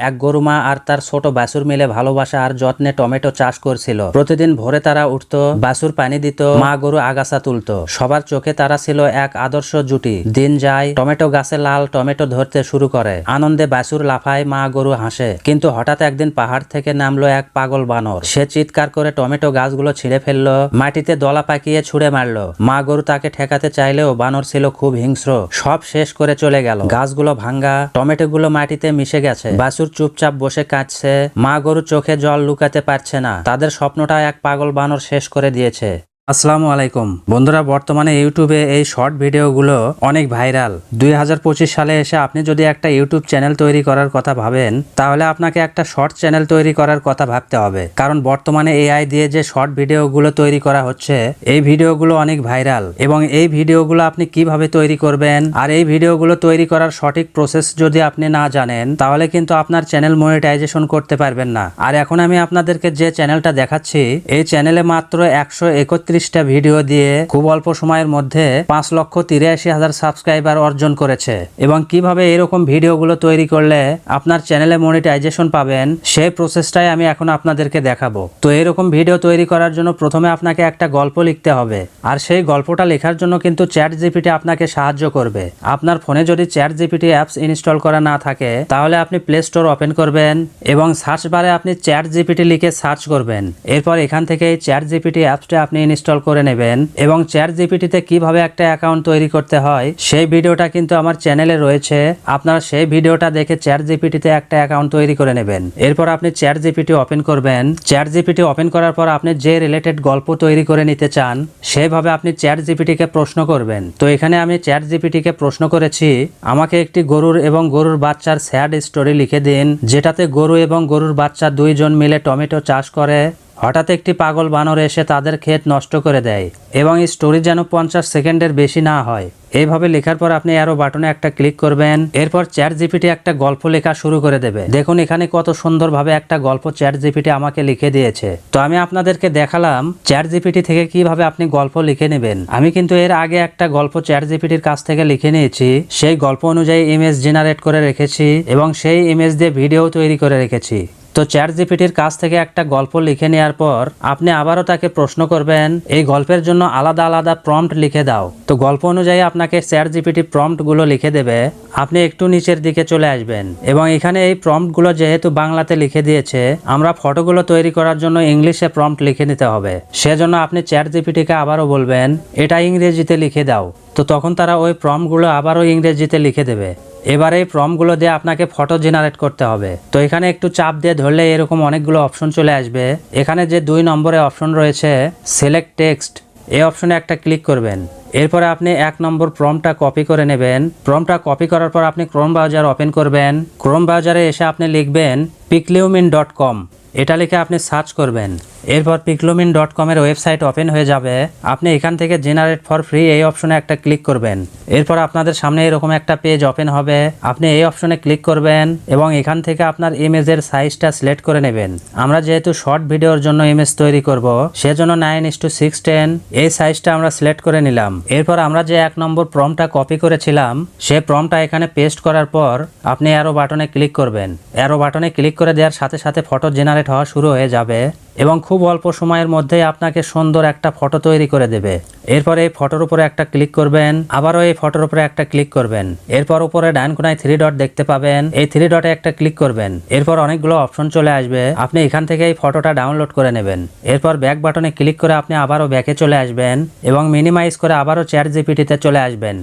এক গরুমা আর তার ছোট বাছুর মিলে ভালোবাসা আর যত্নে টমেটো চাষ করছিল। প্রতিদিন ভোরে তারা উঠতো, বাছুর পানি দিত, মা গরু আগাছা তুলতো। সবার চোখে তারা ছিল এক আদর্শ জুটি। দিন যায়, টমেটো গাছে লাল টমেটো ধরতে শুরু করে। আনন্দে বাছুর লাফায়, মা গরু হাসে। কিন্তু হঠাৎ একদিন পাহাড় থেকে নামলো এক পাগল বানর। সে চিৎকার করে টমেটো গাছগুলো ছিঁড়ে ফেলল, মাটিতে দলা পাকিয়ে ছুঁড়ে মারলো। মা গরু তাকে ঠেকাতে চাইলেও বানর ছিল খুব হিংস্র। সব শেষ করে চলে গেল। গাছগুলো ভাঙ্গা টমেটো গুলো মাটিতে মিশে গেছে। বাছুর চুপচাপ বসে কাঁদছে। মা গরু চোখে জল লুকাতে পারছে না। তাদের স্বপ্নটা এক পাগল বানর শেষ করে দিয়েছে। আসসালামু আলাইকুম। বন্ধুরা, বর্তমানে ইউটিউবে এই শর্ট ভিডিওগুলো অনেক ভাইরাল। দুই হাজার পঁচিশ সালে এসে আপনি যদি একটা ইউটিউব চ্যানেল তৈরি করার কথা ভাবেন, তাহলে আপনাকে একটা শর্ট চ্যানেল তৈরি করার কথা ভাবতে হবে। কারণ বর্তমানে এআই দিয়ে যে শর্ট ভিডিওগুলো তৈরি করা হচ্ছে, এই ভিডিওগুলো অনেক ভাইরাল। এবং এই ভিডিওগুলো আপনি কীভাবে তৈরি করবেন, আর এই ভিডিওগুলো তৈরি করার সঠিক প্রসেস যদি আপনি না জানেন, তাহলে কিন্তু আপনার চ্যানেল মনিটাইজেশন করতে পারবেন না। আর এখন আমি আপনাদেরকে যে চ্যানেলটা দেখাচ্ছি, এই চ্যানেলে মাত্র একশো একত্রিশ একত্রিশটা ভিডিও দিয়ে খুব অল্প সময়ের মধ্যে পাঁচ লক্ষ তিরাশি হাজার সাবস্ক্রাইবার অর্জন করেছে। এবং কীভাবে এরকম ভিডিওগুলো তৈরি করলে আপনার চ্যানেলে মনিটাইজেশন পাবেন, সেই প্রসেসটাই আমি এখন আপনাদেরকে দেখাবো। তো এরকম ভিডিও তৈরি করার জন্য প্রথমে আপনাকে একটা গল্প লিখতে হবে। আর সেই গল্পটা লেখার জন্য কিন্তু চ্যাট জিপিটি আপনাকে সাহায্য করবে। আপনার ফোনে যদি চ্যাট জিপিটি অ্যাপস ইনস্টল করা না থাকে, তাহলে আপনি প্লে স্টোর ওপেন করবেন এবং সার্চ বারে আপনি চ্যাট জিপিটি লিখে সার্চ করবেন। এরপর এখান থেকে চ্যাট জিপিটি অ্যাপসটা আপনি করে নেবেন এবং চ্যাট জিপিটিতে কীভাবে একটা অ্যাকাউন্ট তৈরি করতে হয়, সেই ভিডিওটা কিন্তু আমার চ্যানেলে রয়েছে। আপনারা সেই ভিডিওটা দেখে চ্যাট জিপিটিতে একটা অ্যাকাউন্ট তৈরি করে নেবেন। এরপর আপনি চ্যাট জিপিটি ওপেন করবেন। চ্যাট জিপিটি ওপেন করার পর আপনি যে রিলেটেড গল্প তৈরি করে নিতে চান সেভাবে আপনি চ্যাট জিপিটিকে প্রশ্ন করবেন। তো এখানে আমি চ্যাট জিপিটিকে প্রশ্ন করেছি, আমাকে একটি গরুর এবং গরুর বাচ্চার স্যাড স্টোরি লিখে দিন, যেটাতে গরু এবং গরুর বাচ্চা দুইজন মিলে টমেটো চাষ করে। হঠাৎ একটি পাগল বানর এসে তাদের ক্ষেত নষ্ট করে দেয় এবং এই স্টোরি যেন পঞ্চাশ সেকেন্ডের বেশি না হয়। এইভাবে লেখার পর আপনি আরও বাটনে একটা ক্লিক করবেন, এরপর চ্যাট জিপিটি একটা গল্প লেখা শুরু করে দেবে। দেখুন, এখানে কত সুন্দরভাবে একটা গল্প চ্যাট জিপিটি আমাকে লিখে দিয়েছে। তো আমি আপনাদেরকে দেখালাম চ্যাট জিপিটি থেকে কীভাবে আপনি গল্প লিখে নেবেন। আমি কিন্তু এর আগে একটা গল্প চ্যাট জিপিটির কাছ থেকে লিখে নিয়েছি। সেই গল্প অনুযায়ী ইমেজ জেনারেট করে রেখেছি এবং সেই ইমেজ দিয়ে ভিডিও তৈরি করে রেখেছি। তো চ্যাট জিপিটির কাছ থেকে একটা গল্প লিখে নেওয়ার পর আপনি আবারও তাকে প্রশ্ন করবেন, এই গল্পের জন্য আলাদা আলাদা প্রম্পট লিখে দাও। তো গল্প অনুযায়ী আপনাকে চ্যাট জিপিটি প্রম্পটগুলো লিখে দেবে। আপনি একটু নিচের দিকে চলে আসবেন এবং এখানে এই প্রম্পটগুলো যেহেতু বাংলাতে লিখে দিয়েছে, আমরা ফটোগুলো তৈরি করার জন্য ইংলিশে প্রম্পট লিখে নিতে হবে। সেজন্য আপনি চ্যাট জিপিটিকে আবারও বলবেন, এটা ইংরেজিতে লিখে দাও। তো তখন তারা ওই প্রম্পটগুলো আবারও ইংরেজিতে লিখে দেবে। এবার এই ফর্মগুলো দিয়ে আপনাকে ফটো জেনারেট করতে হবে। তো এখানে একটু চাপ দিয়ে ধরলে এরকম অনেকগুলো অপশন চলে আসবে। এখানে যে দুই নম্বরে অপশন রয়েছে সিলেক্ট টেক্সট এই অপশনে একটা ক্লিক করবেন। এরপরে আপনি এক নম্বর প্রমটা কপি করে নেবেন। প্রমটা কপি করার পর আপনি ক্রোম ব্রাউজার ওপেন করবেন। ক্রোম ব্রাউজারে এসে আপনি লিখবেন পিকলিউমিন ডট কম এটা লিখে আপনি সার্চ করবেন। এরপর পিকলোমিন ডট কমের ওয়েবসাইট ওপেন হয়ে যাবে। আপনি এখান থেকে জেনারেট ফর ফ্রি এই অপশনে একটা ক্লিক করবেন। এরপর আপনাদের সামনে এরকম একটা পেজ ওপেন হবে। আপনি এই অপশনে ক্লিক করবেন এবং এখান থেকে আপনার ইমেজের সাইজটা সিলেক্ট করে নেবেন। আমরা যেহেতু শর্ট ভিডিওর জন্য ইমেজ তৈরি করব, সেজন্য nine is to sixteen এই সাইজটা আমরা সিলেক্ট করে নিলাম। এরপর আমরা যে এক নম্বর প্রমটা কপি করেছিলাম, সে প্রমটা এখানে পেস্ট করার পর আপনি অ্যারো বাটনে ক্লিক করবেন। অ্যারো বাটনে ক্লিক করে দেওয়ার সাথে সাথে ফটো জেনারেট হওয়া শুরু হয়ে যাবে। এবং খুব অল্প সময়ের মধ্যেই আপনাকে সুন্দর একটা ফটো তৈরি করে দেবে। এরপর এই ফটোর উপরে একটা ক্লিক করবেন, আবারও এই ফটোর উপরে একটা ক্লিক করবেন। এরপর উপরে ডান কোনায় থ্রি ডট দেখতে পাবেন, এই থ্রি ডটে একটা ক্লিক করবেন। এরপর অনেকগুলো অপশন চলে আসবে, আপনি এখান থেকে এই ফটোটা ডাউনলোড করে নেবেন। এরপর ব্যাক বাটনে ক্লিক করে আপনি আবারও ব্যাকে চলে আসবেন এবং মিনিমাইজ করে আবারও চ্যাট জিপিটিতে চলে আসবেন।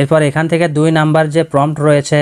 এরপর এখান থেকে দুই নাম্বার যে প্রম্পট রয়েছে,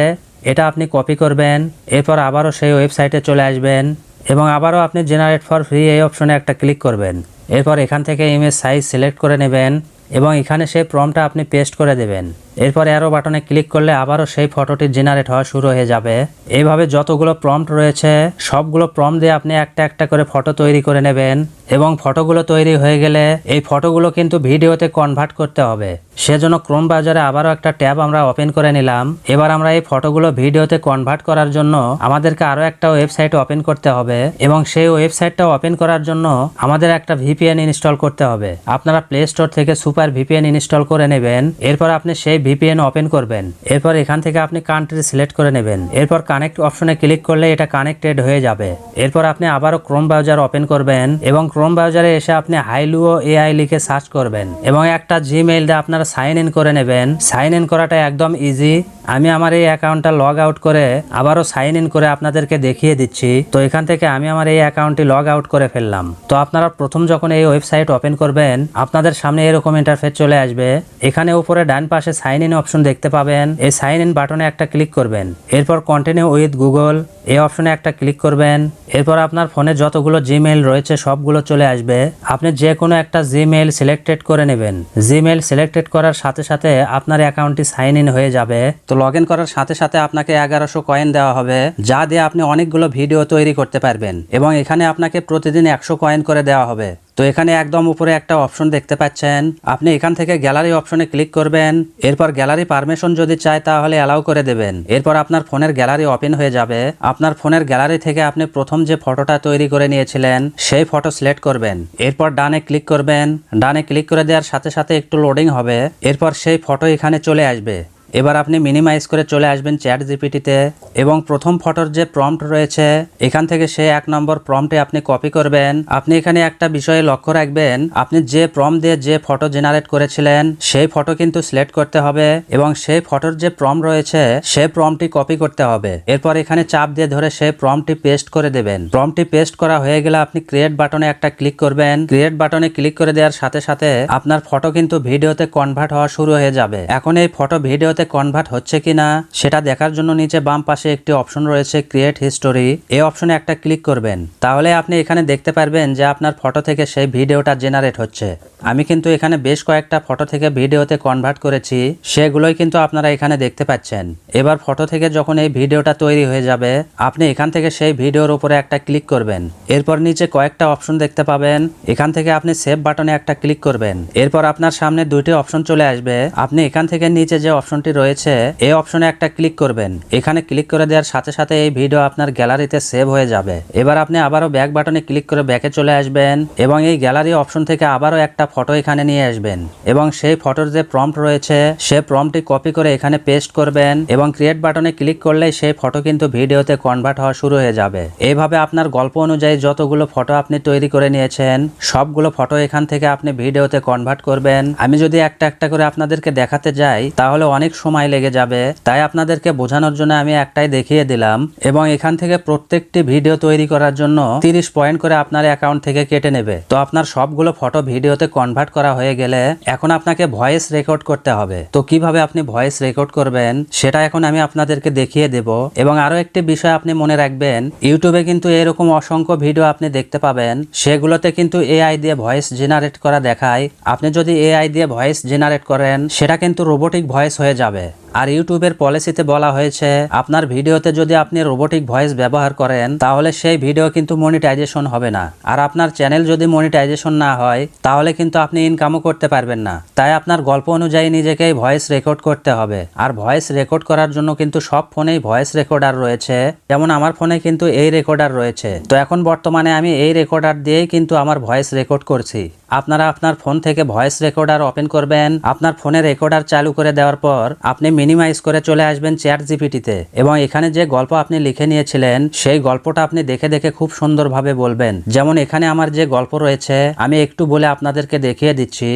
এটা আপনি কপি করবেন, এরপর আবারও সেই ওয়েবসাইটে চলে আসবেন। এবং আবারও আপনি জেনারেট ফর ফ্রি এই অপশনে একটা ক্লিক করবেন। এরপর এখান থেকে ইমেজ সাইজ সিলেক্ট করে নেবেন এবং এখানে সেই প্রমটা আপনি পেস্ট করে দেবেন। এরপর অ্যারো বাটনে ক্লিক করলে আবারও সেই ফটোটি জেনারেট হওয়া শুরু হয়ে যাবে। এইভাবে যতগুলো প্রম্পট রয়েছে, সবগুলো প্রম্পট দিয়ে আপনি একটা একটা করে ফটো তৈরি করে নেবেন এবং ফটোগুলো তৈরি হয়ে গেলে এই ফটোগুলো কিন্তু ভিডিওতে কনভার্ট করতে হবে। সেজন্য ক্রোম বাজারে আবারও একটা ট্যাব আমরা ওপেন করে নিলাম। এবার আমরা এই ফটোগুলো ভিডিওতে কনভার্ট করার জন্য আমাদেরকে আরও একটা ওয়েবসাইট ওপেন করতে হবে এবং সেই ওয়েবসাইটটা ওপেন করার জন্য আমাদের একটা ভিপিএন ইনস্টল করতে হবে। আপনারা প্লে স্টোর থেকে সুপার ভিপিএন ইনস্টল করে নেবেন। এরপর আপনি সেই ভিপিএন ওপেন করবেন। এরপর এখান থেকে আপনি কান্ট্রি সিলেক্ট করে নেবেন। এরপর কানেক্ট অপশনে ক্লিক করলে এটা কানেক্টেড হয়ে যাবে। এরপর আপনি আবারও ক্রোম ব্রাউজার ওপেন করবেন এবং ক্রোম ব্রাউজারে এসে আপনি হাইলুও এআই লিখে সার্চ করবেন এবং একটা জিমেইল দিয়ে আপনারা সাইন ইন করে নেবেন। সাইন ইন করাটা একদম ইজি আমি আমার এই অ্যাকাউন্টটা লগ আউট করে আবারও সাইন ইন করে আপনাদেরকে দেখিয়ে দিচ্ছি। তো এখান থেকে আমি আমার এই অ্যাকাউন্টটি লগ আউট করে ফেললাম। তো আপনারা প্রথম যখন এই ওয়েবসাইট ওপেন করবেন, আপনাদের সামনে এরকম ইন্টারফেস চলে আসবে। এখানে উপরে ডান পাশে সাইন ইন অপশন দেখতে পাবেন। এই সাইন ইন বাটনে একটা ক্লিক করবেন। এরপর কন্টিনিউ উইথ গুগল এই অপশনে একটা ক্লিক করবেন। এরপর আপনার ফোনে যতগুলো জিমেইল রয়েছে সবগুলো চলে আসবে। আপনি যে কোনো একটা জিমেইল সিলেক্টেড করে নেবেন। জিমেইল সিলেক্টেড করার সাথে সাথে আপনার অ্যাকাউন্টটি সাইন ইন হয়ে যাবে। তো লগ করার সাথে সাথে আপনাকে এগারোশো কয়েন দেওয়া হবে, যা দিয়ে আপনি অনেকগুলো ভিডিও তৈরি করতে পারবেন এবং এখানে আপনাকে প্রতিদিন একশো কয়েন করে দেওয়া হবে। তো এখানে একদম উপরে একটা অপশন দেখতে পাচ্ছেন। আপনি এখান থেকে গ্যালারি অপশনে ক্লিক করবেন। এরপর গ্যালারি পারমিশন যদি চায় তাহলে অ্যালাউ করে দেবেন। এরপর আপনার ফোনের গ্যালারি ওপেন হয়ে যাবে। আপনার ফোনের গ্যালারি থেকে আপনি প্রথম যে ফটোটা তৈরি করে নিয়েছিলেন, সেই ফটো সিলেক্ট করবেন। এরপর ডানে ক্লিক করবেন। ডানে ক্লিক করে দেওয়ার সাথে সাথে একটু লোডিং হবে। এরপর সেই ফটো এখানে চলে আসবে। এবার আপনি মিনিমাইজ করে চলে আসবেন চ্যাট জিপিটিতে এবং প্রথম ফটোর যে প্রম্পট রয়েছে, এখান থেকে সে এক নম্বর প্রম্পটে আপনি কপি করবেন। আপনি এখানে একটা বিষয়ে লক্ষ্য রাখবেন, আপনি যে প্রম দিয়ে যে ফটো জেনারেট করেছিলেন, সেই ফটো কিন্তু সিলেক্ট করতে হবে এবং সেই ফটোর যে প্রম রয়েছে, সেই প্রমটি কপি করতে হবে। এরপর এখানে চাপ দিয়ে ধরে সেই প্রমটি পেস্ট করে দেবেন। প্রমটি পেস্ট করা হয়ে গেলে আপনি ক্রিয়েট বাটনে একটা ক্লিক করবেন। ক্রিয়েট বাটনে ক্লিক করে দেওয়ার সাথে সাথে আপনার ফটো কিন্তু ভিডিওতে কনভার্ট হওয়া শুরু হয়ে যাবে। এখন এই ফটো ভিডিওতে কনভার্ট হচ্ছে কিনা, সেটা দেখার জন্য নিচে বাম পাশে একটি অপশন রয়েছে ক্রিয়েট হিস্টোরি এই অপশনে একটা ক্লিক করবেন। তাহলে আপনি এখানে দেখতে পারবেন যে আপনার ফটো থেকে সেই ভিডিওটা জেনারেট হচ্ছে। আমি কিন্তু এখানে বেশ কয়েকটা ফটো থেকে ভিডিওতে কনভার্ট করেছি, সেগুলোই কিন্তু আপনারা এখানে দেখতে পাচ্ছেন। এবার ফটো থেকে যখন এই ভিডিওটা তৈরি হয়ে যাবে, আপনি এখান থেকে সেই ভিডিওর উপরে একটা ক্লিক করবেন। এরপর নিচে কয়েকটা অপশন দেখতে পাবেন। এখান থেকে আপনি সেভ বাটনে একটা ক্লিক করবেন। এরপর আপনার সামনে দুইটি অপশন চলে আসবে। আপনি এখান থেকে নিচে যে অপশনটি রয়েছে এই অপশনে একটা ক্লিক করবেন। এখানে ক্লিক করে দেওয়ার সাথে সাথে এই ভিডিও আপনার গ্যালারিতে সেভ হয়ে যাবে। এবার আপনি আবারও ব্যাক বাটনে ক্লিক করে ব্যাকে চলে আসবেন এবং এই গ্যালারি অপশন থেকে আবারও একটা ফটো এখানে নিয়ে আসবেন এবং সেই ফটোর যে প্রম্পট রয়েছে, সে প্রম্পটটি কপি করে এখানে পেস্ট করবেন এবং ক্রিয়েট বাটনে ক্লিক করলে সেই ফটো কিন্তু ভিডিওতে কনভার্ট হওয়া শুরু হয়ে যাবে। এইভাবে আপনার গল্প অনুযায়ী যতগুলো ফটো আপনি তৈরি করে নিয়েছেন, সবগুলো ফটো এখান থেকে আপনি ভিডিওতে কনভার্ট করবেন। আমি যদি একটা একটা করে আপনাদেরকে দেখাতে যাই, তাহলে অনেক সময় লেগে যাবে। তাই আপনাদেরকে বোঝানোর জন্য আমি একটাই দেখিয়ে দিলাম। এবং এখান থেকে প্রত্যেকটি ভিডিও তৈরি করার জন্য তিরিশ পয়েন্ট করে আপনার অ্যাকাউন্ট থেকে কেটে নেবে। তো আপনার সবগুলো ফটো ভিডিওতে কনভার্ট করা হয়ে গেলে এখন আপনাকে ভয়েস রেকর্ড করতে হবে। তো কীভাবে আপনি ভয়েস রেকর্ড করবেন, সেটা এখন আমি আপনাদেরকে দেখিয়ে দেব। এবং আরও একটি বিষয় আপনি মনে রাখবেন, ইউটিউবে কিন্তু এরকম অসংখ্য ভিডিও আপনি দেখতে পাবেন। সেগুলোতে কিন্তু এআই দিয়ে ভয়েস জেনারেট করা দেখায়। আপনি যদি এআই দিয়ে ভয়েস জেনারেট করেন, সেটা কিন্তু রোবোটিক ভয়েস হয়ে যাবে। আর ইউটিউবের পলিসিতে বলা হয়েছে, আপনার ভিডিওতে যদি আপনি রোবোটিক ভয়েস ব্যবহার করেন, তাহলে সেই ভিডিও কিন্তু মনিটাইজেশন হবে না। আর আপনার চ্যানেল যদি মনিটাইজেশন না হয়, তাহলে কিন্তু আপনি ইনকামও করতে পারবেন না। তাই আপনার গল্প অনুযায়ী নিজেকেই ভয়েস রেকর্ড করতে হবে। আর ভয়েস রেকর্ড করার জন্য কিন্তু সব ফোনেই ভয়েস রেকর্ডার রয়েছে। যেমন আমার ফোনে কিন্তু এই রেকর্ডার রয়েছে। তো এখন বর্তমানে আমি এই রেকর্ডার দিয়েই কিন্তু আমার ভয়েস রেকর্ড করছি। আপনারা আপনার ফোন থেকে ভয়েস রেকর্ডার ওপেন করবেন। আপনার ফোনে রেকর্ডার চালু করে দেওয়ার পর, আপনি মিনিমাইজ করে চলে আসবেন চ্যাট জিপিটিতে এবং এখানে যে গল্প আপনি লিখে নিয়েছিলেন, সেই গল্পটা আপনি দেখে দেখে খুব সুন্দরভাবে বলবেন। যেমন এখানে আমার যে গল্প রয়েছে, আমি একটু বলে আপনাদেরকে দেখিয়ে দিচ্ছি।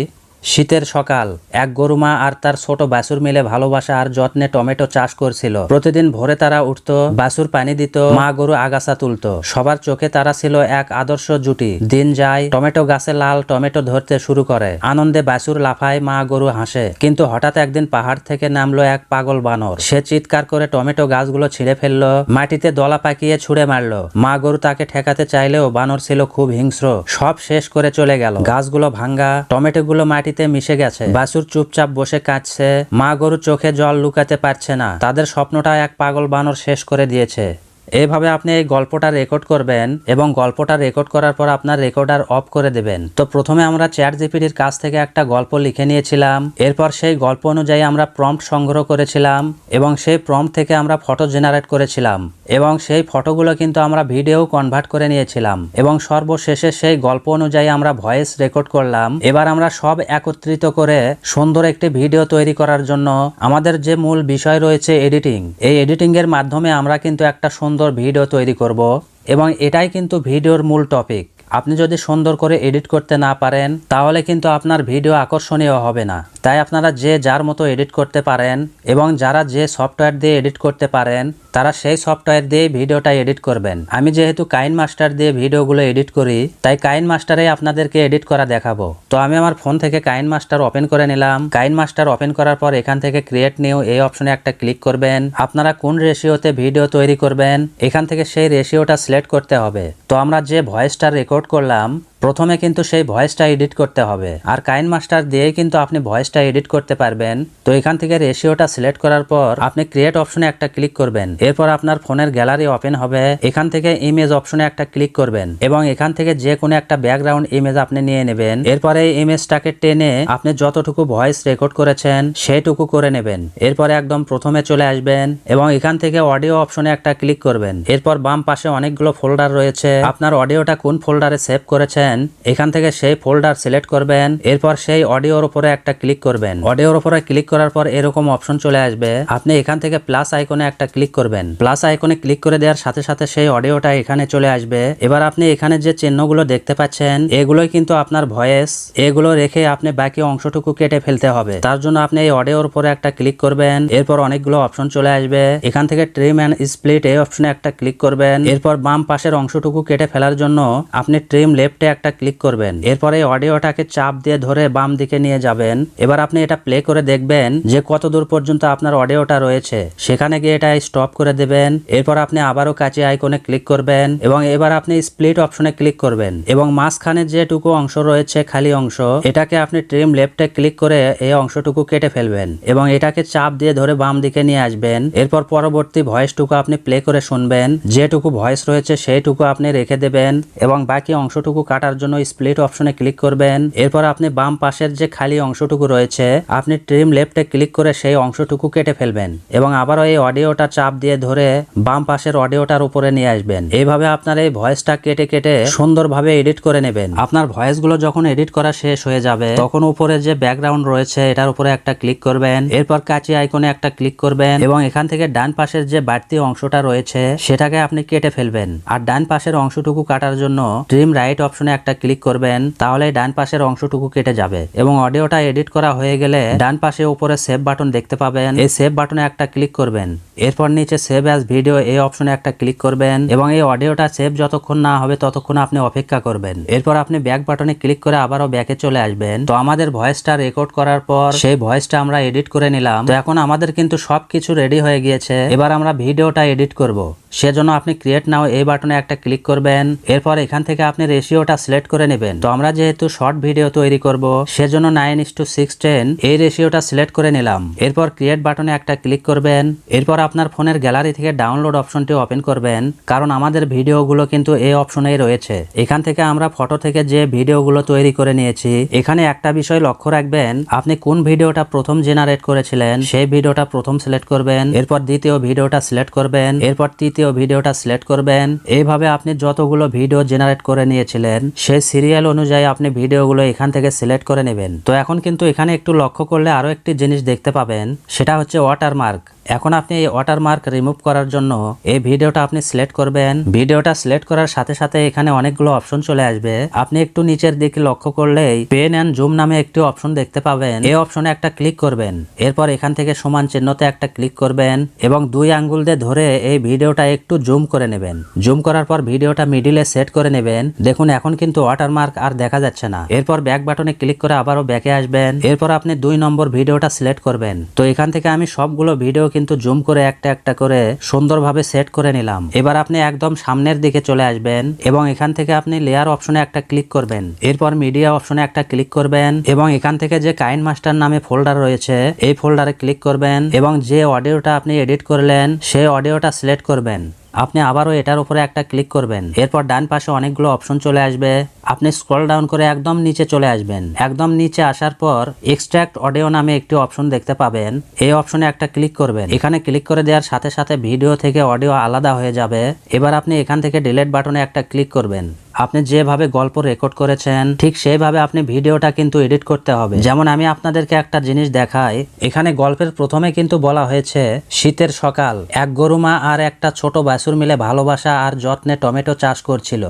শীতের সকাল। এক গরুমা আর তার ছোট বাছুর মিলে ভালোবাসা আর যত্নে টমেটো চাষ করছিল। প্রতিদিন ভোরে তারা উঠতো, বাছুর পানি দিত, মা গরু আগাছা তুলতো। সবার চোখে তারা ছিল এক আদর্শ জুটি। দিন যায়, টমেটো গাছে লাল টমেটো ধরতে শুরু করে। আনন্দে বাছুর লাফায়, মা গরু হাসে। কিন্তু হঠাৎ একদিন পাহাড় থেকে নামলো এক পাগল বানর। সে চিৎকার করে টমেটো গাছগুলো ছিঁড়ে ফেলল, মাটিতে দলা পাকিয়ে ছুঁড়ে মারলো। মা গরু তাকে ঠেকাতে চাইলেও বানর ছিল খুব হিংস্র। সব শেষ করে চলে গেল। গাছগুলো ভাঙ্গা, টমেটোগুলো মাটিতে মিশে গেছে। বাসুর চুপচাপ বসে কাঁদছে। মা গরু চোখে জল লুকাতে পারছে না। তাদের স্বপ্নটা এক পাগল বানর শেষ করে দিয়েছে। এইভাবে আপনি এই গল্পটা রেকর্ড করবেন এবং গল্পটা রেকর্ড করার পর আপনার রেকর্ডার অফ করে দেবেন। তো প্রথমে আমরা চ্যাট জিপিটির কাছ থেকে একটা গল্প লিখে নিয়েছিলাম। এরপর সেই গল্প অনুযায়ী আমরা প্রম্পট সংগ্রহ করেছিলাম এবং সেই প্রম্পট থেকে আমরা ফটো জেনারেট করেছিলাম এবং সেই ফটোগুলো কিন্তু আমরা ভিডিও কনভার্ট করে নিয়েছিলাম এবং সর্বশেষে সেই গল্প অনুযায়ী আমরা ভয়েস রেকর্ড করলাম। এবার আমরা সব একত্রিত করে সুন্দর একটি ভিডিও তৈরি করার জন্য আমাদের যে মূল বিষয় রয়েছে এডিটিং এই এডিটিং এর মাধ্যমে আমরা কিন্তু একটা সুন্দর ভিডিও তৈরি করব এবং এটাই কিন্তু ভিডিওর মূল টপিক আপনি যদি সুন্দর করে এডিট করতে না পারেন, তাহলে কিন্তু আপনার ভিডিও আকর্ষণীয় হবে না। তাই আপনারা যে যার মতো এডিট করতে পারেন এবং যারা যে সফটওয়্যার দিয়ে এডিট করতে পারেন তারা সেই সফটওয়্যার দিয়ে ভিডিওটা এডিট করবেন। আমি যেহেতু কাইন মাস্টার দিয়ে ভিডিওগুলো এডিট করি, তাই কাইন মাস্টারে আপনাদেরকে এডিট করা দেখাবো। তো আমি আমার ফোন থেকে কাইন মাস্টার ওপেন করে নিলাম। কাইন মাস্টার ওপেন করার পর এখান থেকে ক্রিয়েট নিউ এই অপশনে একটা ক্লিক করবেন। আপনারা কোন রেশিওতে ভিডিও তৈরি করবেন, এখান থেকে সেই রেশিওটা সিলেক্ট করতে হবে। তো আমরা যে ভয়েসটা রেকর্ড করলাম প্রথমে কিন্তু সেই ভয়েসটা এডিট করতে হবে। আর কাইন মাস্টার দিয়ে কিন্তু আপনি ভয়েসটা এডিট করতে পারবেন। তো এখান থেকে রেশিওটা সিলেক্ট করার পর আপনি ক্রিয়েট অপশনে একটা ক্লিক করবেন। এরপর আপনার ফোনের গ্যালারি ওপেন হবে। এখান থেকে ইমেজ অপশনে একটা ক্লিক করবেন এবং এখান থেকে যে কোনো একটা ব্যাকগ্রাউন্ড ইমেজ আপনি নিয়ে নেবেন। এরপরে এই ইমেজটাকে টেনে আপনি যতটুকু ভয়েস রেকর্ড করেছেন সেইটুকু করে নেবেন। এরপরে একদম প্রথমে চলে আসবেন এবং এখান থেকে অডিও অপশনে একটা ক্লিক করবেন। এরপর বাম পাশে অনেকগুলো ফোল্ডার রয়েছে। আপনার অডিওটা কোন ফোল্ডারে সেভ করেছেন এখান থেকে সেই ফোল্ডার সিলেক্ট করবেন, এরপর সেই অডিওর উপরে একটা ক্লিক করবেন। অডিওর উপরে ক্লিক করার পর এরকম অপশন চলে আসবে। আপনি এখান থেকে প্লাস আইকনে একটা ক্লিক করবেন। প্লাস আইকনে ক্লিক করে দেওয়ার সাথে সাথে সেই অডিওটা এখানে চলে আসবে। এবার আপনি এখানে যে চিহ্নগুলো দেখতে পাচ্ছেন, এগুলোই কিন্তু আপনার ভয়েস। এগুলো রেখে আপনি বাকি অংশটুকু কেটে ফেলতে হবে। তার জন্য আপনি এই অডিওর উপরে একটা ক্লিক করবেন। এরপর অনেকগুলো অপশন চলে আসবে। এখান থেকে ট্রিম অ্যান্ড স্প্লিট এই অপশনে একটা ক্লিক করবেন। এরপর বাম পাশের অংশটুকু কেটে ফেলার জন্য আপনি ট্রিম লেফটে একটা ক্লিক করবেন। এরপরে অডিওটাকে চাপ দিয়ে ধরে বাম দিকে নিয়ে যাবেন। এবার আপনি এটা প্লে করে দেখবেন যে কত দূর পর্যন্ত আপনার অডিওটা রয়েছে। সেখানে গিয়ে এটা স্টপ করে দেবেন। এরপর আপনি আবারও কাছে আইকনে ক্লিক করবেন এবং এবার আপনি স্প্লিট অপশনে ক্লিক করবেন এবং মাঝখানে যেটুকু অংশ রয়েছে খালি অংশ, এটাকে আপনি ট্রিম লেফটে ক্লিক করে এই অংশটুকু কেটে ফেলবেন এবং এটাকে চাপ দিয়ে ধরে বাম দিকে নিয়ে আসবেন। এরপর পরবর্তী ভয়েসটুকু আপনি প্লে করে শুনবেন। যেটুকু ভয়েস রয়েছে সেইটুকু আপনি রেখে দেবেন এবং বাকি অংশটুকু কাটার জন্য স্প্লিট অপশনে ক্লিক করবেন। এরপর আপনি বাম পাশের যে খালি অংশটুকু রয়েছে, আপনি ট্রিম লেফটে ক্লিক করে সেই অংশটুকু কেটে ফেলবেন এবং আবারও এই অডিওটা চাপ দিয়ে ধরে বাম পাশের অডিওটার উপরে নিয়ে আসবেন। এইভাবে আপনার এই ভয়েসটা কেটে কেটে সুন্দরভাবে এডিট করে নেবেন। আপনার ভয়েসগুলো যখন এডিট করা শেষ হয়ে যাবে, তখন উপরে যে ব্যাকগ্রাউন্ড রয়েছে, এটার উপরে একটা ক্লিক করবেন। এরপর কাঁচি আইকনে একটা ক্লিক করবেন এবং এখান থেকে ডান পাশের যে বাড়তি অংশটা রয়েছে, সেটাকে আপনি কেটে ফেলবেন। আর ডান পাশের অংশটুকু কাটার জন্য ট্রিম রাইট অপশনে একটা ক্লিক করবেন তাহলে ডান পাশের অংশটুকু কেটে যাবে এবং অডিওটা এডিট করা হয়ে গেলে ডান পাশে উপরে সেভ বাটন দেখতে পাবেন। এই সেভ বাটনে একটা ক্লিক করবেন। এরপর নিচে সেভ অ্যাজ ভিডিও এই অপশনে একটা ক্লিক করবেন এবং এই অডিওটা সেভ যতক্ষণ না হবে ততক্ষণ আপনি অপেক্ষা করবেন। এরপর আপনি ব্যাক বাটনে ক্লিক করে আবারও ব্যাকে চলে আসবেন। তো আমাদের ভয়েসটা রেকর্ড করার পর সেই ভয়েসটা আমরা এডিট করে নিলাম। তো এখন আমাদের কিন্তু সব কিছু রেডি হয়ে গিয়েছে। এবার আমরা ভিডিওটা এডিট করব। সেজন্য আপনি ক্রিয়েট নাও এই বাটনে একটা ক্লিক করবেন। এরপর এখান থেকে আপনি রেশিওটা সিলেক্ট করে নেবেন। তো আমরা যেহেতু শর্ট ভিডিও তৈরি করব, সেজন্য nine is to sixteen এই রেশিওটা সিলেক্ট করে নিলাম। এরপর ক্রিয়েট বাটনে একটা ক্লিক করবেন। এরপর আপনার ফোনের গ্যালারি থেকে ডাউনলোড অপশনটি ওপেন করবেন, কারণ আমাদের ভিডিওগুলো কিন্তু এই অপশনেই রয়েছে। এখান থেকে আমরা ফটো থেকে যে ভিডিওগুলো তৈরি করে নিয়েছি, এখানে একটা বিষয় লক্ষ্য রাখবেন, আপনি কোন ভিডিওটা প্রথম জেনারেট করেছিলেন, সেই ভিডিওটা প্রথম সিলেক্ট করবেন, এরপর দ্বিতীয় ভিডিওটা সিলেক্ট করবেন, এরপর তৃতীয় ভিডিওটা সিলেক্ট করবেন। এইভাবে আপনি যতগুলো ভিডিও জেনারেট করে নিয়েছিলেন, সেই সিরিয়াল অনুযায়ী আপনি ভিডিওগুলো এখান থেকে সিলেক্ট করে নেবেন। তো এখন কিন্তু এখানে একটু লক্ষ্য করলে আরও একটি জিনিস দেখতে পাবেন, সেটা হচ্ছে ওয়াটারমার্ক এখন আপনি এই ওয়াটারমার্ক রিমুভ করার জন্য এই ভিডিওটা আপনি সিলেক্ট করবেন। ভিডিওটা সিলেক্ট করার সাথে সাথে এখানে অনেকগুলো অপশন চলে আসবে। আপনি একটু নিচের দিকে লক্ষ্য করলেই পেন অ্যান্ড জুম নামে একটি অপশন দেখতে পাবেন। এই অপশনে একটা ক্লিক করবেন। এরপর এখান থেকে সমান চিহ্নতে একটা ক্লিক করবেন এবং দুই আঙ্গুল দিয়ে ধরে এই ভিডিওটা একটু জুম করে নেবেন। জুম করার পর ভিডিওটা মিডিলে সেট করে নেবেন। দেখুন, এখন কিন্তু ওয়াটারমার্ক আর দেখা যাচ্ছে না। এরপর ব্যাক বাটনে ক্লিক করে আবারও ব্যাকে আসবেন। এরপর আপনি দুই নম্বর ভিডিওটা সিলেক্ট করবেন। তো এখান থেকে আমি সবগুলো ভিডিও কিন্তু জুম করে একটা একটা করে সুন্দরভাবে সেট করে নিলাম। এবার আপনি একদম সামনের দিকে চলে আসবেন এবং এখান থেকে আপনি লেয়ার অপশনে একটা ক্লিক করবেন। এরপর মিডিয়া অপশনে একটা ক্লিক করবেন এবং এখান থেকে যে কাইন মাস্টার নামে ফোল্ডার রয়েছে, এই ফোল্ডারে ক্লিক করবেন এবং যে অডিওটা আপনি এডিট করলেন, সেই অডিওটা সিলেক্ট করবেন। আপনি আবারও এটার উপরে একটা ক্লিক করবেন। এরপর ডান পাশে অনেকগুলো অপশন চলে আসবে। আপনি স্ক্রল ডাউন করে একদম নিচে চলে আসবেন। একদম নিচে আসার পর এক্সট্রাক্ট অডিও নামে একটি অপশন দেখতে পাবেন। এই অপশনে একটা ক্লিক করবেন। এখানে ক্লিক করে দেওয়ার সাথে সাথে ভিডিও থেকে অডিও আলাদা হয়ে যাবে। এবার আপনি এখান থেকে ডিলেট বাটনে একটা ক্লিক করবেন। আপনি যেভাবে গল্প রেকর্ড করেছেন, ঠিক সেইভাবে আপনি ভিডিওটা কিন্তু এডিট করতে হবে। যেমন আমি আপনাদেরকে একটা জিনিস দেখাই, এখানে গল্পের প্রথমে কিন্তু বলা হয়েছে, শীতের সকাল, এক গরুমা আর একটা ছোট বাসুর মিলে ভালোবাসা আর যত্নে টমেটো চাষ করছিল।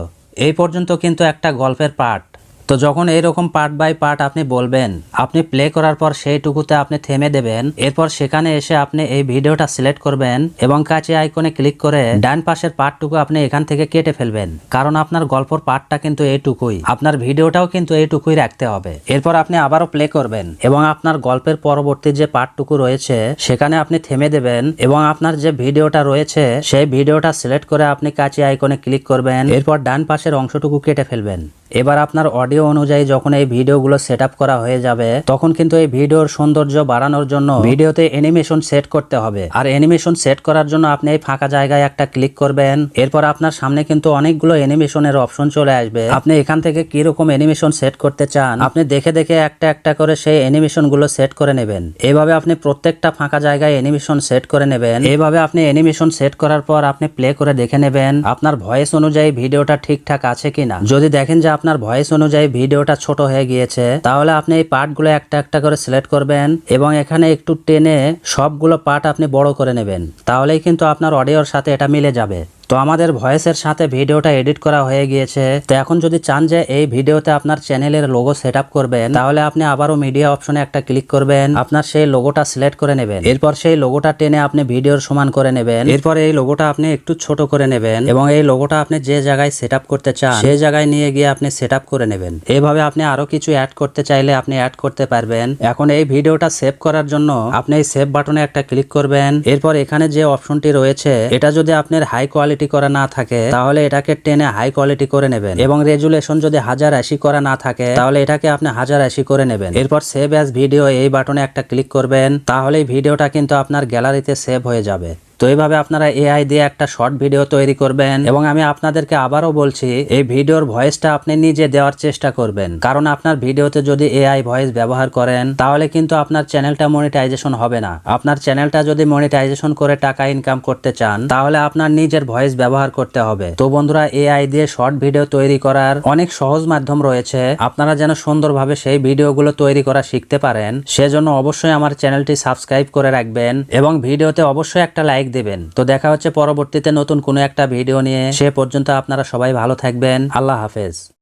এই পর্যন্ত কিন্তু একটা গল্পের পার্ট তো যখন এইরকম পার্ট বাই পার্ট আপনি বলবেন, আপনি প্লে করার পর সেইটুকুতে আপনি থেমে দেবেন, এরপর সেখানে এসে আপনি এই ভিডিওটা সিলেক্ট করবেন এবং কাছে আইকনে ক্লিক করে ডান পাশের পার্টটুকু আপনি এখান থেকে কেটে ফেলবেন। কারণ আপনার গল্পর পার্টটা কিন্তু এইটুকুই, আপনার ভিডিওটাও কিন্তু এইটুকুই রাখতে হবে। এরপর আপনি আবারও প্লে করবেন এবং আপনার গল্পের পরবর্তী যে পার্টটুকু রয়েছে, সেখানে আপনি থেমে দেবেন এবং আপনার যে ভিডিওটা রয়েছে, সেই ভিডিওটা সিলেক্ট করে আপনি কাছে আইকনে ক্লিক করবেন, এরপর ডান পাশের অংশটুকু কেটে ফেলবেন। এবার আপনার অডিও অনুযায়ী যখন এই ভিডিওগুলো সেট করা হয়ে যাবে, তখন কিন্তু এই ভিডিওর সৌন্দর্য বাড়ানোর জন্য ভিডিওতে অ্যানিমেশন সেট করতে হবে। আর অ্যানিমেশন সেট করার জন্য আপনি এই ফাঁকা জায়গায় একটা ক্লিক করবেন। এরপর আপনার সামনে কিন্তু অনেকগুলো অ্যানিমেশনের অপশন চলে আসবে। আপনি এখান থেকে কি রকম অ্যানিমেশন সেট করতে চান, আপনি দেখে দেখে একটা একটা করে সেই অ্যানিমেশনগুলো সেট করে নেবেন। এভাবে আপনি প্রত্যেকটা ফাঁকা জায়গায় অ্যানিমেশন সেট করে নেবেন। এভাবে আপনি অ্যানিমেশন সেট করার পর আপনি প্লে করে দেখে নেবেন, আপনার ভয়েস অনুযায়ী ভিডিওটা ঠিকঠাক আছে কিনা। যদি দেখেন যে আপনার ভয়েস অনুযায়ী ভিডিওটা ছোট হয়ে গিয়েছে, তাহলে আপনি এই পার্টগুলো একটা একটা করে সিলেক্ট করবেন এবং এখানে একটু টেনে সবগুলো পার্ট আপনি বড় করে নেবেন, তাহলেই কিন্তু আপনার অডিওর সাথে এটা মিলে যাবে। তো আমাদের ভয়েসের সাথে ভিডিওটা এডিট করা হয়ে গিয়েছে। তো এখন যদি চান যে এই ভিডিওতে আপনার চ্যানেলের লোগো সেট করবেন, তাহলে আপনি আবারও মিডিয়া অপশনে একটা ক্লিক করবেন। আপনার সেই লোগোটা সিলেক্ট করে নেবেন। এরপর সেই লোগোটা টেনে আপনি ভিডিওর সমান করে নেবেন। এরপর এই লোগোটা আপনি একটু ছোট করে নেবেন এবং এই লোগোটা আপনি যে জায়গায় সেট করতে চান সেই জায়গায় নিয়ে গিয়ে আপনি সেট করে নেবেন। এভাবে আপনি আরও কিছু অ্যাড করতে চাইলে আপনি অ্যাড করতে পারবেন। এখন এই ভিডিওটা সেভ করার জন্য আপনি এই সেভ বাটনে একটা ক্লিক করবেন। এরপর এখানে যে অপশনটি রয়েছে, এটা যদি আপনার হাই কোয়ালিটি করা না থাকে, তাহলে এটাকে টেনে হাই কোয়ালিটি করে নেবেন। এবং রেজুলেশন যদি হাজার আশি করা না থাকে, তাহলে এটাকে আপনি হাজার আশি করে নেবেন। এরপর সেভ অ্যাজ ভিডিও এই বাটনে একটা ক্লিক করবেন তাহলে ভিডিওটা কিন্তু আপনার গ্যালারিতে সেভ হয়ে যাবে। তো এইভাবে আপনারা এআই দিয়ে একটা শর্ট ভিডিও তৈরি করবেন এবং আমি আপনাদেরকে আবারও বলছি, এই ভিডিওর ভয়েসটা আপনি নিজে দেওয়ার চেষ্টা করবেন। কারণ আপনার ভিডিওতে যদি এআই ভয়েস ব্যবহার করেন, তাহলে কিন্তু আপনার চ্যানেলটা মনিটাইজেশন হবে না। আপনার চ্যানেলটা যদি মনিটাইজেশন করে টাকা ইনকাম করতে চান, তাহলে আপনার নিজের ভয়েস ব্যবহার করতে হবে। তো বন্ধুরা এআই দিয়ে শর্ট ভিডিও তৈরি করার অনেক সহজ মাধ্যম রয়েছে। আপনারা যেন সুন্দরভাবে সেই ভিডিওগুলো তৈরি করা শিখতে পারেন, সেজন্য অবশ্যই আমার চ্যানেলটি সাবস্ক্রাইব করে রাখবেন এবং ভিডিওতে অবশ্যই একটা লাইক দেবেন। তো দেখা হচ্ছে পরবর্তীতে নতুন কোনো একটা ভিডিও নিয়ে। সে পর্যন্ত আপনারা সবাই ভালো থাকবেন। আল্লাহ হাফেজ।